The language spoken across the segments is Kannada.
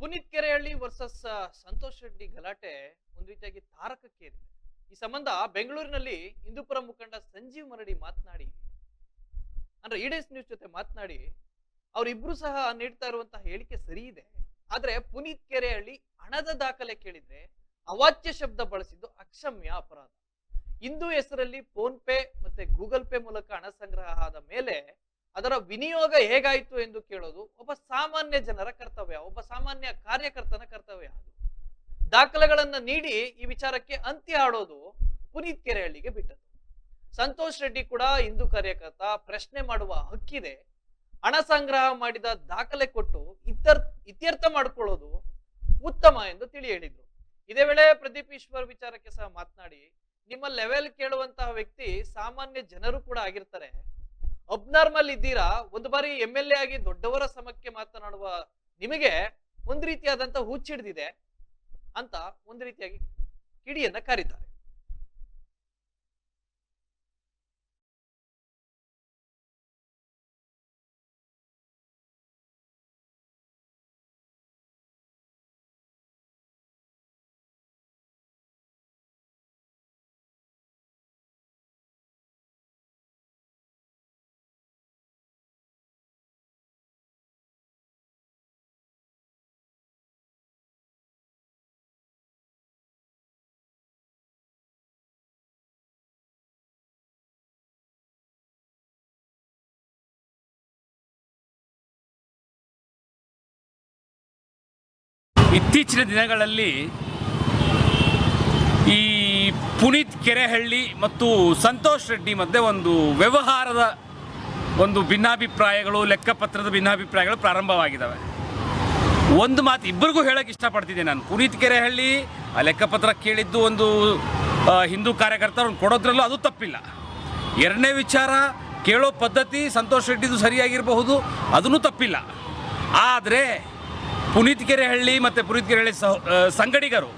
ಪುನೀತ್ ಕೆರೆಹಳ್ಳಿ ವರ್ಸಸ್ ಸಂತೋಷ್ ರೆಡ್ಡಿ ಗಲಾಟೆ ಒಂದು ರೀತಿಯಾಗಿ ತಾರಕಕ್ಕೇರಿದೆ. ಈ ಸಂಬಂಧ ಬೆಂಗಳೂರಿನಲ್ಲಿ ಹಿಂದೂಪುರ ಮುಖಂಡ ಸಂಜೀವ್ ಮರಡಿ ಮಾತನಾಡಿ, ಅಂದ್ರೆ ಈಡೇಸ್ ನ್ಯೂಸ್ ಜೊತೆ ಮಾತನಾಡಿ, ಅವರಿಬ್ರು ಸಹ ನೀಡ್ತಾ ಇರುವಂತಹ ಹೇಳಿಕೆ ಸರಿ ಇದೆ. ಆದ್ರೆ ಪುನೀತ್ ಕೆರೆಹಳ್ಳಿ ಹಣದ ದಾಖಲೆ ಕೇಳಿದ್ರೆ ಅವಾಚ್ಯ ಶಬ್ದ ಬಳಸಿದ್ದು ಅಕ್ಷಮ್ಯ ಅಪರಾಧ. ಹಿಂದೂ ಹೆಸರಲ್ಲಿ ಫೋನ್ ಪೇ ಮತ್ತೆ ಗೂಗಲ್ ಪೇ ಮೂಲಕ ಹಣ ಸಂಗ್ರಹ ಆದ ಮೇಲೆ ಅದರ ವಿನಿಯೋಗ ಹೇಗಾಯಿತು ಎಂದು ಕೇಳೋದು ಒಬ್ಬ ಸಾಮಾನ್ಯ ಜನರ ಕರ್ತವ್ಯ, ಒಬ್ಬ ಸಾಮಾನ್ಯ ಕಾರ್ಯಕರ್ತನ ಕರ್ತವ್ಯ ಅದು. ದಾಖಲೆಗಳನ್ನ ನೀಡಿ ಈ ವಿಚಾರಕ್ಕೆ ಅಂತ್ಯ ಆಡೋದು ಪುನೀತ್ ಕೆರೆಹಳ್ಳಿಗೆ ಬಿಟ್ಟದ್ದು. ಸಂತೋಷ್ ರೆಡ್ಡಿ ಕೂಡ ಹಿಂದೂ ಕಾರ್ಯಕರ್ತ, ಪ್ರಶ್ನೆ ಮಾಡುವ ಹಕ್ಕಿದೆ. ಹಣ ಸಂಗ್ರಹ ಮಾಡಿದ ದಾಖಲೆ ಕೊಟ್ಟು ಇತ್ಯರ್ ಇತ್ಯರ್ಥ ಮಾಡಿಕೊಳ್ಳೋದು ಉತ್ತಮ ಎಂದು ತಿಳಿ ಹೇಳಿದ್ರು. ಇದೇ ವೇಳೆ ಪ್ರದೀಪ್ ಈಶ್ವರ್ ವಿಚಾರಕ್ಕೆ ಸಹ ಮಾತನಾಡಿ, ನಿಮ್ಮ ಲೆವೆಲ್ ಕೇಳುವಂತಹ ವ್ಯಕ್ತಿ ಸಾಮಾನ್ಯ ಜನರು ಕೂಡ ಆಗಿರ್ತಾರೆ. ಅಬ್ನಾರ್ಮಲ್ ಇದ್ದೀರಾ? ಒಂದು ಬಾರಿ ಎಂ ಎಲ್ ಎ ಆಗಿ ದೊಡ್ಡವರ ಸಮಕ್ಕೆ ಮಾತನಾಡುವ ನಿಮಗೆ ಒಂದು ರೀತಿಯಾದಂತ ಹುಚ್ಚಿಡ್ದಿದೆ ಅಂತ ಒಂದು ರೀತಿಯಾಗಿ ಕಿಡಿಯನ್ನ ಕರೀತಾರೆ ಇತ್ತೀಚಿನ ದಿನಗಳಲ್ಲಿ ಈ ಪುನೀತ್ ಕೆರೆಹಳ್ಳಿ ಮತ್ತು ಸಂತೋಷ್ ರೆಡ್ಡಿ ಮಧ್ಯೆ ಒಂದು ವ್ಯವಹಾರದ ಒಂದು ಭಿನ್ನಾಭಿಪ್ರಾಯಗಳು, ಲೆಕ್ಕಪತ್ರದ ಭಿನ್ನಾಭಿಪ್ರಾಯಗಳು ಪ್ರಾರಂಭವಾಗಿದ್ದಾವೆ. ಒಂದು ಮಾತು ಇಬ್ಬರಿಗೂ ಹೇಳೋಕ್ಕೆ ಇಷ್ಟಪಡ್ತಿದ್ದೆ ನಾನು. ಪುನೀತ್ ಕೆರೆಹಳ್ಳಿ, ಆ ಲೆಕ್ಕಪತ್ರ ಕೇಳಿದ್ದು ಒಂದು ಹಿಂದೂ ಕಾರ್ಯಕರ್ತರು ಕೊಡೋದ್ರಲ್ಲೂ ಅದು ತಪ್ಪಿಲ್ಲ. ಎರಡನೇ ವಿಚಾರ, ಕೇಳೋ ಪದ್ಧತಿ ಸಂತೋಷ್ ರೆಡ್ಡಿದು ಸರಿಯಾಗಿರಬಹುದು, ಅದನ್ನು ತಪ್ಪಿಲ್ಲ. ಆದರೆ ಪುನೀತ್ ಕೆರೆಹಳ್ಳಿ ಮತ್ತು ಪುನೀತ್ ಕೆರೆಹಳ್ಳಿ ಸಹ ಸಂಗಡಿಗರು,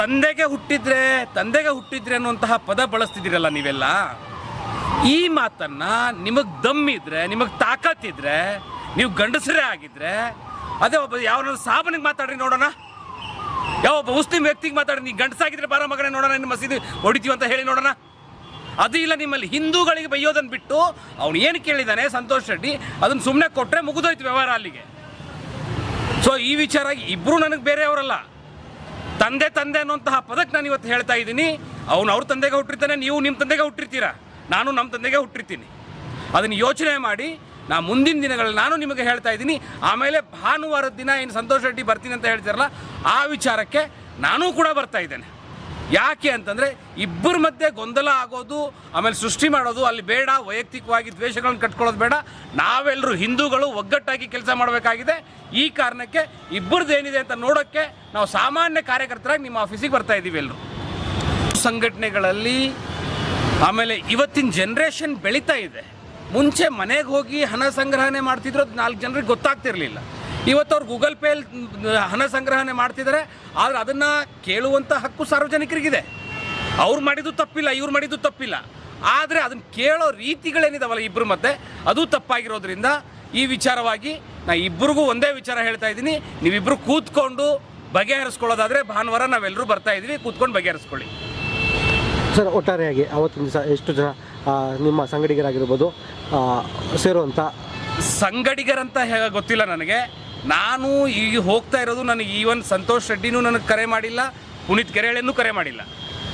ತಂದೆಗೆ ಹುಟ್ಟಿದ್ರೆ ತಂದೆಗೆ ಹುಟ್ಟಿದ್ರೆ ಅನ್ನುವಂತಹ ಪದ ಬಳಸ್ತಿದ್ದೀರಲ್ಲ ನೀವೆಲ್ಲ? ಈ ಮಾತನ್ನ ನಿಮಗೆ ದಮ್ಮಿದ್ರೆ ನಿಮಗೆ ತಾಕತ್ತಿದ್ರೆ ನೀವು ಗಂಡಸರೇ ಆಗಿದ್ರೆ, ಅದೇ ಒಬ್ಬ ಯಾವ ಸಾಬನಿಗೆ ಮಾತಾಡ್ರಿ ನೋಡೋಣ. ಯಾವ ಒಬ್ಬ ಮುಸ್ಲಿಂ ವ್ಯಕ್ತಿಗೆ ಮಾತಾಡಿ ನೀವು ಗಂಡಸಾಗಿದ್ರೆ ಬಾರ ಮಗನೇ ನೋಡೋಣ ನಿಮ್ಮ ಮಸೀದಿ ಹೊಡಿತೀವಿ ಅಂತ ಹೇಳಿ ನೋಡೋಣ. ಅದು ಇಲ್ಲ ನಿಮ್ಮಲ್ಲಿ ಹಿಂದೂಗಳಿಗೆ ಬೈಯೋದನ್ನು ಬಿಟ್ಟು, ಅವನು ಏನು ಕೇಳಿದಾನೆ, ಸಂತೋಷ್ ರೆಡ್ಡಿ ಅದನ್ನು ಸುಮ್ಮನೆ ಕೊಟ್ಟರೆ ಮುಗಿದೋಯ್ತು ವ್ಯವಹಾರ ಅಲ್ಲಿಗೆ. ಸೊ ಈ ವಿಚಾರ ಇಬ್ಬರು ನನಗೆ ಬೇರೆಯವರಲ್ಲ. ತಂದೆ ತಂದೆ ಅನ್ನುವಂತಹ ಪದಕ್ಕೆ ನಾನು ಇವತ್ತು ಹೇಳ್ತಾ ಇದ್ದೀನಿ. ಅವನು ಅವ್ರ ತಂದೆಗೆ ಹುಟ್ಟಿರ್ತಾನೆ, ನೀವು ನಿಮ್ಮ ತಂದೆಗೆ ಹುಟ್ಟಿರ್ತೀರಾ? ನಾನು ನಮ್ಮ ತಂದೆಗೆ ಹುಟ್ಟಿರ್ತೀನಿ. ಅದನ್ನು ಯೋಚನೆ ಮಾಡಿ, ನಾ ಮುಂದಿನ ದಿನಗಳಲ್ಲಿ ನಾನು ನಿಮಗೆ ಹೇಳ್ತಾ ಇದ್ದೀನಿ, ಆಮೇಲೆ ಭಾನುವಾರದ ದಿನ ಏನು ಸಂತೋಷ್ ರೆಡ್ಡಿ ಬರ್ತೀನಿ ಅಂತ ಹೇಳ್ತಾರಲ್ಲ, ಆ ವಿಚಾರಕ್ಕೆ ನಾನೂ ಕೂಡ ಬರ್ತಾ ಇದ್ದೇನೆ. ಯಾಕೆ ಅಂತಂದರೆ ಇಬ್ಬರ ಮಧ್ಯೆ ಗೊಂದಲ ಆಗೋದು, ಆಮೇಲೆ ಸೃಷ್ಟಿ ಮಾಡೋದು, ಅಲ್ಲಿ ಬೇಡ, ವೈಯಕ್ತಿಕವಾಗಿ ದ್ವೇಷಗಳನ್ನು ಕಟ್ಕೊಳ್ಳೋದು ಬೇಡ. ನಾವೆಲ್ಲರೂ ಹಿಂದೂಗಳು ಒಗ್ಗಟ್ಟಾಗಿ ಕೆಲಸ ಮಾಡಬೇಕಾಗಿದೆ. ಈ ಕಾರಣಕ್ಕೆ ಇಬ್ಬರದ್ದು ಏನಿದೆ ಅಂತ ನೋಡೋಕ್ಕೆ ನಾವು ಸಾಮಾನ್ಯ ಕಾರ್ಯಕರ್ತರಾಗಿ ನಿಮ್ಮ ಆಫೀಸಿಗೆ ಬರ್ತಾ ಇದ್ದೀವಿ ಎಲ್ಲರೂ ಸಂಘಟನೆಗಳಲ್ಲಿ ಆಮೇಲೆ ಇವತ್ತಿನ ಜನ್ರೇಷನ್ ಬೆಳೀತಾ ಇದೆ. ಮುಂಚೆ ಮನೆಗೆ ಹೋಗಿ ಹಣ ಸಂಗ್ರಹಣೆ ಮಾಡ್ತಿದ್ರು, ಅದು ನಾಲ್ಕು ಜನರಿಗೆ ಗೊತ್ತಾಗ್ತಿರ್ಲಿಲ್ಲ. ಇವತ್ತು ಅವ್ರು ಗೂಗಲ್ ಪೇ ಹಣ ಸಂಗ್ರಹಣೆ ಮಾಡ್ತಿದ್ದಾರೆ ಆದ್ರೆ ಅದನ್ನು ಕೇಳುವಂಥ ಹಕ್ಕು ಸಾರ್ವಜನಿಕರಿಗಿದೆ. ಅವ್ರು ಮಾಡಿದ್ದು ತಪ್ಪಿಲ್ಲ ಇವ್ರು ಮಾಡಿದ್ದು ತಪ್ಪಿಲ್ಲ. ಆದರೆ ಅದನ್ನು ಕೇಳೋ ರೀತಿಗಳೇನಿದಾವಲ್ಲ ಇಬ್ಬರು ಮತ್ತೆ ಅದು ತಪ್ಪಾಗಿರೋದ್ರಿಂದ ಈ ವಿಚಾರವಾಗಿ ನಾ ಇಬ್ಬರಿಗೂ ಒಂದೇ ವಿಚಾರ ಹೇಳ್ತಾ ಇದ್ದೀನಿ. ನೀವಿಬ್ಬರು ಕೂತ್ಕೊಂಡು ಬಗೆಹರಿಸ್ಕೊಳ್ಳೋದಾದರೆ ಭಾನುವಾರ ನಾವೆಲ್ಲರೂ ಬರ್ತಾ ಇದ್ದೀವಿ ಕೂತ್ಕೊಂಡು ಬಗೆಹರಿಸ್ಕೊಳ್ಳಿ. ಸರ್ ಒಟ್ಟಾರೆಯಾಗಿ ಅವತ್ತಿನ ದಿವಸ ಎಷ್ಟು ಜನ ನಿಮ್ಮ ಸಂಗಡಿಗರಾಗಿರ್ಬೋದು ಸೇರುವಂತ? ಸೇರುವಂಥ ಸಂಗಡಿಗರಂತ ಹೇಗ ಗೊತ್ತಿಲ್ಲ ನನಗೆ. ನಾನು ಈಗ ಹೋಗ್ತಾ ಇರೋದು ನನಗೆ ಈವನ್ ಸಂತೋಷ್ ರೆಡ್ಡಿನೂ ನನಗೆ ಕರೆ ಮಾಡಿಲ್ಲ, ಪುನೀತ್ ಕೆರೆಹಳ್ಳಿನೂ ಕರೆ ಮಾಡಿಲ್ಲ.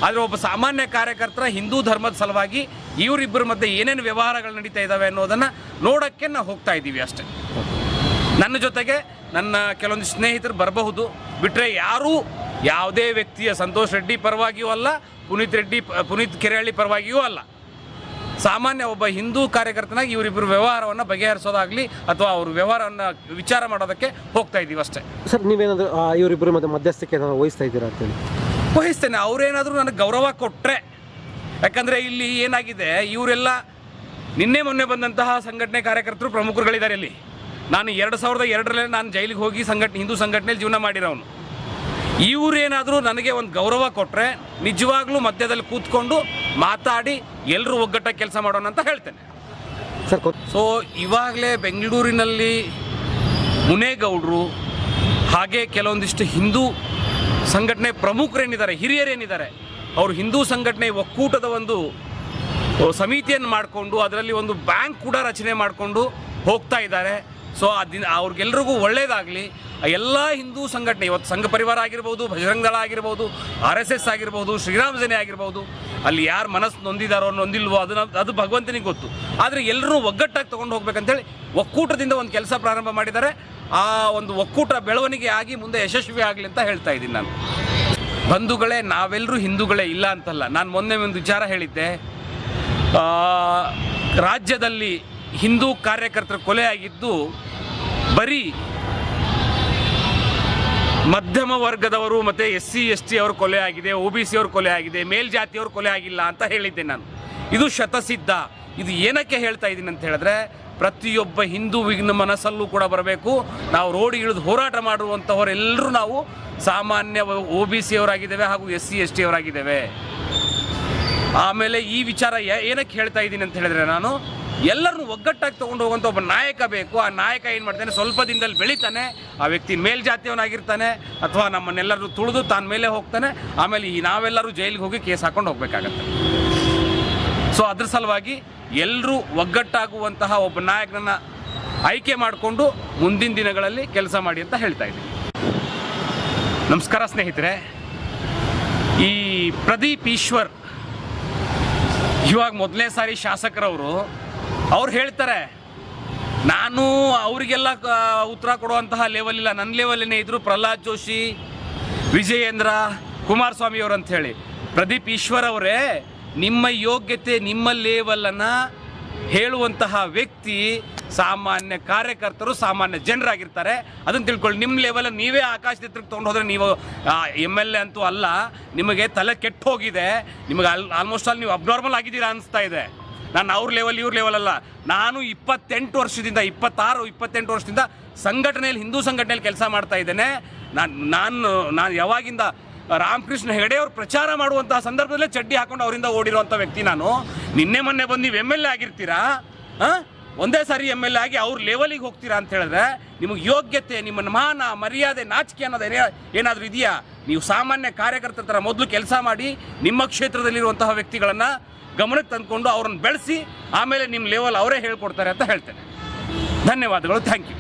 ಆದರೆ ಒಬ್ಬ ಸಾಮಾನ್ಯ ಕಾರ್ಯಕರ್ತರ ಹಿಂದೂ ಧರ್ಮದ ಸಲುವಾಗಿ ಇವರಿಬ್ಬರ ಮಧ್ಯೆ ಏನೇನು ವ್ಯವಹಾರಗಳು ನಡೀತಾ ಇದ್ದಾವೆ ಅನ್ನೋದನ್ನು ನೋಡೋಕ್ಕೆ ನಾವು ಹೋಗ್ತಾ ಇದ್ದೀವಿ ಅಷ್ಟೇ. ನನ್ನ ಜೊತೆಗೆ ನನ್ನ ಕೆಲವೊಂದು ಸ್ನೇಹಿತರು ಬರಬಹುದು. ಬಿಟ್ಟರೆ ಯಾರೂ ಯಾವುದೇ ವ್ಯಕ್ತಿಯ ಸಂತೋಷ್ ರೆಡ್ಡಿ ಪರವಾಗಿಯೂ ಅಲ್ಲ, ಪುನೀತ್ ರೆಡ್ಡಿ, ಪುನೀತ್ ಕೆರೆಹಳ್ಳಿ ಪರವಾಗಿಯೂ ಅಲ್ಲ. ಸಾಮಾನ್ಯ ಒಬ್ಬ ಹಿಂದೂ ಕಾರ್ಯಕರ್ತನಾಗಿ ಇವರಿಬ್ಬರು ವ್ಯವಹಾರವನ್ನು ಬಗೆಹರಿಸೋದಾಗಲಿ ಅಥವಾ ಅವ್ರ ವ್ಯವಹಾರವನ್ನು ವಿಚಾರ ಮಾಡೋದಕ್ಕೆ ಹೋಗ್ತಾ ಇದ್ದೀವಿ ಅಷ್ಟೇ. ಸರ್ ನೀವೇನಾದರೂ ಇವರಿಬ್ಬರು ಮತ್ತೆ ಮಧ್ಯಸ್ಥಿಕೆ ಏನಾದ್ರು ವಹಿಸ್ತಾ ಇದ್ದೀರಾ ಅಂತೇಳಿ ವಹಿಸ್ತೇನೆ. ಅವರೇನಾದರೂ ನನಗೆ ಗೌರವ ಕೊಟ್ಟರೆ ಯಾಕಂದರೆ ಇಲ್ಲಿ ಏನಾಗಿದೆ ಇವರೆಲ್ಲ ನಿನ್ನೆ ಮೊನ್ನೆ ಬಂದಂತಹ ಸಂಘಟನೆ ಕಾರ್ಯಕರ್ತರು ಪ್ರಮುಖರುಗಳಿದ್ದಾರೆ ಇಲ್ಲಿ. ನಾನು ಎರಡು ಸಾವಿರದ ಎರಡರಲ್ಲೇ ನಾನು ಜೈಲಿಗೆ ಹೋಗಿ ಸಂಘಟನೆ ಹಿಂದೂ ಸಂಘಟನೆಯಲ್ಲಿ ಜೀವನ ಮಾಡಿರೋನು. ಇವರೇನಾದರೂ ನನಗೆ ಒಂದು ಗೌರವ ಕೊಟ್ಟರೆ ನಿಜವಾಗ್ಲೂ ಮಧ್ಯದಲ್ಲಿ ಕೂತ್ಕೊಂಡು ಮಾತಾಡಿ ಎಲ್ಲರೂ ಒಗ್ಗಟ್ಟಾಗಿ ಕೆಲಸ ಮಾಡೋಣ ಅಂತ ಹೇಳ್ತೇನೆ. ಸರ್ ಸೊ ಇವಾಗಲೇ ಬೆಂಗಳೂರಿನಲ್ಲಿ ಮುನೇಗೌಡರು ಹಾಗೆ ಕೆಲವೊಂದಿಷ್ಟು ಹಿಂದೂ ಸಂಘಟನೆ ಪ್ರಮುಖರೇನಿದ್ದಾರೆ ಹಿರಿಯರೇನಿದ್ದಾರೆ ಅವರು ಹಿಂದೂ ಸಂಘಟನೆ ಒಕ್ಕೂಟದ ಒಂದು ಸಮಿತಿಯನ್ನು ಮಾಡಿಕೊಂಡು ಅದರಲ್ಲಿ ಒಂದು ಬ್ಯಾಂಕ್ ಕೂಡ ರಚನೆ ಮಾಡಿಕೊಂಡು ಹೋಗ್ತಾ ಇದ್ದಾರೆ. ಸೊ ಅದಿನ ಅವ್ರಿಗೆಲ್ರಿಗೂ ಒಳ್ಳೇದಾಗಲಿ. ಎಲ್ಲ ಹಿಂದೂ ಸಂಘಟನೆ, ಇವತ್ತು ಸಂಘ ಪರಿವಾರ ಆಗಿರ್ಬೋದು ಬಜರಂಗ ದಳ ಆಗಿರ್ಬೋದು, ಆರ್ ಎಸ್ ಎಸ್ ಆಗಿರ್ಬೋದು, ಶ್ರೀರಾಮ ಸೇನೆ ಆಗಿರ್ಬೋದು, ಅಲ್ಲಿ ಯಾರು ಮನಸ್ಸು ನೊಂದಿದಾರೋ ನೊಂದಿಲ್ವೋ ಅದನ್ನು, ಅದು ಭಗವಂತನಿಗೆ ಗೊತ್ತು. ಆದರೆ ಎಲ್ಲರೂ ಒಗ್ಗಟ್ಟಾಗಿ ತೊಗೊಂಡು ಹೋಗ್ಬೇಕಂತೇಳಿ ಒಕ್ಕೂಟದಿಂದ ಒಂದು ಕೆಲಸ ಪ್ರಾರಂಭ ಮಾಡಿದ್ದಾರೆ. ಆ ಒಂದು ಒಕ್ಕೂಟ ಬೆಳವಣಿಗೆ ಆಗಿ ಮುಂದೆ ಯಶಸ್ವಿ ಆಗಲಿ ಅಂತ ಹೇಳ್ತಾ ಇದ್ದೀನಿ ನಾನು. ಬಂಧುಗಳೇ ನಾವೆಲ್ಲರೂ ಹಿಂದೂಗಳೇ ಇಲ್ಲ ಅಂತಲ್ಲ. ನಾನು ಮೊನ್ನೆ ಒಂದು ವಿಚಾರ ಹೇಳಿದ್ದೆ. ರಾಜ್ಯದಲ್ಲಿ ಹಿಂದೂ ಕಾರ್ಯಕರ್ತರ ಕೊಲೆ ಆಗಿದ್ದು ಬರೀ ಮಧ್ಯಮ ವರ್ಗದವರು ಮತ್ತು ಎಸ್ ಸಿ, ಎಸ್ ಟಿ ಅವ್ರ ಕೊಲೆ ಆಗಿದೆ ಒ ಬಿ ಸಿ ಅವ್ರ ಕೊಲೆ ಆಗಿದೆ ಮೇಲ್ಜಾತಿಯವ್ರ ಕೊಲೆ ಆಗಿಲ್ಲ ಅಂತ ಹೇಳಿದ್ದೆ ನಾನು. ಇದು ಶತಸಿದ್ಧ. ಇದು ಏನಕ್ಕೆ ಹೇಳ್ತಾ ಇದ್ದೀನಿ ಅಂತ ಹೇಳಿದ್ರೆ ಪ್ರತಿಯೊಬ್ಬ ಹಿಂದೂವಿನ ಮನಸ್ಸಲ್ಲೂ ಕೂಡ ಬರಬೇಕು. ನಾವು ರೋಡ್ ಇಳಿದು ಹೋರಾಟ ಮಾಡುವಂಥವರೆಲ್ಲರೂ ನಾವು ಸಾಮಾನ್ಯ ಒ ಬಿ ಸಿ ಅವರಾಗಿದ್ದೇವೆ ಹಾಗೂ ಎಸ್ ಸಿ, ಎಸ್ ಟಿ ಅವರಾಗಿದ್ದೇವೆ. ಆಮೇಲೆ ಈ ವಿಚಾರ ಏನಕ್ಕೆ ಹೇಳ್ತಾ ಇದ್ದೀನಿ ಅಂತ ಹೇಳಿದ್ರೆ ನಾನು ಎಲ್ಲರನ್ನು ಒಗ್ಗಟ್ಟಾಗಿ ತೊಗೊಂಡು ಹೋಗುವಂಥ ಒಬ್ಬ ನಾಯಕ ಬೇಕು. ಆ ನಾಯಕ ಏನು ಮಾಡ್ತಾನೆ? ಸ್ವಲ್ಪ ದಿನದಲ್ಲಿ ಬೆಳಿತಾನೆ. ಆ ವ್ಯಕ್ತಿ ಮೇಲ್ಜಾತಿಯವನಾಗಿರ್ತಾನೆ. ಅಥವಾ ನಮ್ಮನ್ನೆಲ್ಲರೂ ತುಳಿದು ತಾನ ಮೇಲೆ ಹೋಗ್ತಾನೆ. ಆಮೇಲೆ ಈ ನಾವೆಲ್ಲರೂ ಜೈಲಿಗೆ ಹೋಗಿ ಕೇಸ್ ಹಾಕೊಂಡು ಹೋಗಬೇಕಾಗತ್ತೆ. ಸೊ ಅದ್ರ ಸಲುವಾಗಿ ಎಲ್ಲರೂ ಒಗ್ಗಟ್ಟಾಗುವಂತಹ ಒಬ್ಬ ನಾಯಕನನ್ನ ಆಯ್ಕೆ ಮಾಡಿಕೊಂಡು ಮುಂದಿನ ದಿನಗಳಲ್ಲಿ ಕೆಲಸ ಮಾಡಿ ಅಂತ ಹೇಳ್ತಾ ಇದ್ದೀನಿ. ನಮಸ್ಕಾರ ಸ್ನೇಹಿತರೆ. ಈ ಪ್ರದೀಪ್ ಈಶ್ವರ್, ಇವಾಗ ಮೊದಲನೇ ಸಾರಿ ಶಾಸಕರವರು ಅವ್ರು ಹೇಳ್ತಾರೆ, ನಾನು ಅವರಿಗೆಲ್ಲ ಉತ್ತರ ಕೊಡುವಂತಹ ಲೆವೆಲ್ ಇಲ್ಲ. ನನ್ನ ಲೆವೆಲ್ನೇ ಇದ್ರು ಪ್ರಹ್ಲಾದ್ ಜೋಶಿ, ವಿಜಯೇಂದ್ರ, ಕುಮಾರಸ್ವಾಮಿ ಅವರು ಅಂತ ಹೇಳಿ. ಪ್ರದೀಪ್ ಈಶ್ವರ್ ಅವರೇ, ನಿಮ್ಮ ಯೋಗ್ಯತೆ, ನಿಮ್ಮ ಲೇವಲನ್ನು ಹೇಳುವಂತಹ ವ್ಯಕ್ತಿ, ಸಾಮಾನ್ಯ ಕಾರ್ಯಕರ್ತರು, ಸಾಮಾನ್ಯ ಜನರಾಗಿರ್ತಾರೆ. ಅದನ್ನು ತಿಳ್ಕೊಳ್ಳಿ. ನಿಮ್ಮ ಲೆವೆಲ್ ನೀವೇ ಆಕಾಶದ ಎತ್ತರಕ್ಕೆ ತೊಗೊಂಡು ಹೋದರೆ ನೀವು ಎಂ ಎಲ್ ಎ ಅಂತೂ ಅಲ್ಲ, ನಿಮಗೆ ತಲೆ ಕೆಟ್ಟು ಹೋಗಿದೆ. ನಿಮಗೆ ಆಲ್ ಆಲ್ಮೋಸ್ಟ್ ಆಲ್ ನೀವು ಅಬ್ನಾರ್ಮಲ್ ಆಗಿದ್ದೀರಾ ಅನಿಸ್ತಾ ಇದೆ. ನಾನು ಅವ್ರ ಲೆವೆಲ್ ಇವ್ರ ಲೆವೆಲ್ ಅಲ್ಲ. ನಾನು ಇಪ್ಪತ್ತೆಂಟು ವರ್ಷದಿಂದ, ಇಪ್ಪತ್ತಾರು, ಇಪ್ಪತ್ತೆಂಟು ವರ್ಷದಿಂದ ಸಂಘಟನೆಯಲ್ಲಿ, ಹಿಂದೂ ಸಂಘಟನೆಯಲ್ಲಿ ಕೆಲಸ ಮಾಡ್ತಾ ಇದ್ದೇನೆ. ನಾನು ನಾನು ನಾನು ಯಾವಾಗಿಂದ ರಾಮಕೃಷ್ಣ ಹೆಗಡೆ ಅವ್ರು ಪ್ರಚಾರ ಮಾಡುವಂತಹ ಸಂದರ್ಭದಲ್ಲೇ ಚಡ್ಡಿ ಹಾಕೊಂಡು ಅವರಿಂದ ಓಡಿರುವಂಥ ವ್ಯಕ್ತಿ ನಾನು. ನಿನ್ನೆ ಮೊನ್ನೆ ಬಂದು ನೀವು ಎಂ ಎಲ್ ಎ ಆಗಿರ್ತೀರಾ? ಒಂದೇ ಸಾರಿ ಎಂ ಎಲ್ ಎ ಆಗಿ ಅವ್ರ ಲೆವೆಲಿಗೆ ಹೋಗ್ತೀರಾ ಅಂತ ಹೇಳಿದ್ರೆ ನಿಮಗೆ ಯೋಗ್ಯತೆ ನಿಮ್ಮ ಮಾನ, ಮರ್ಯಾದೆ, ನಾಚಿಕೆ ಅನ್ನೋದು ಏನೇ ಏನಾದರೂ ಇದೆಯಾ? ನೀವು ಸಾಮಾನ್ಯ ಕಾರ್ಯಕರ್ತರ ಥರ ಮೊದಲು ಕೆಲಸ ಮಾಡಿ ನಿಮ್ಮ ಕ್ಷೇತ್ರದಲ್ಲಿರುವಂತಹ ವ್ಯಕ್ತಿಗಳನ್ನು ಗಮನಕ್ಕೆ ತಂದುಕೊಂಡು ಅವ್ರನ್ನ ಬೆಳೆಸಿ ಆಮೇಲೆ ನಿಮ್ಮ ಲೆವೆಲ್ ಅವರೇ ಹೇಳ್ಕೊಡ್ತಾರೆ ಅಂತ ಹೇಳ್ತೇನೆ. ಧನ್ಯವಾದಗಳು. Thank you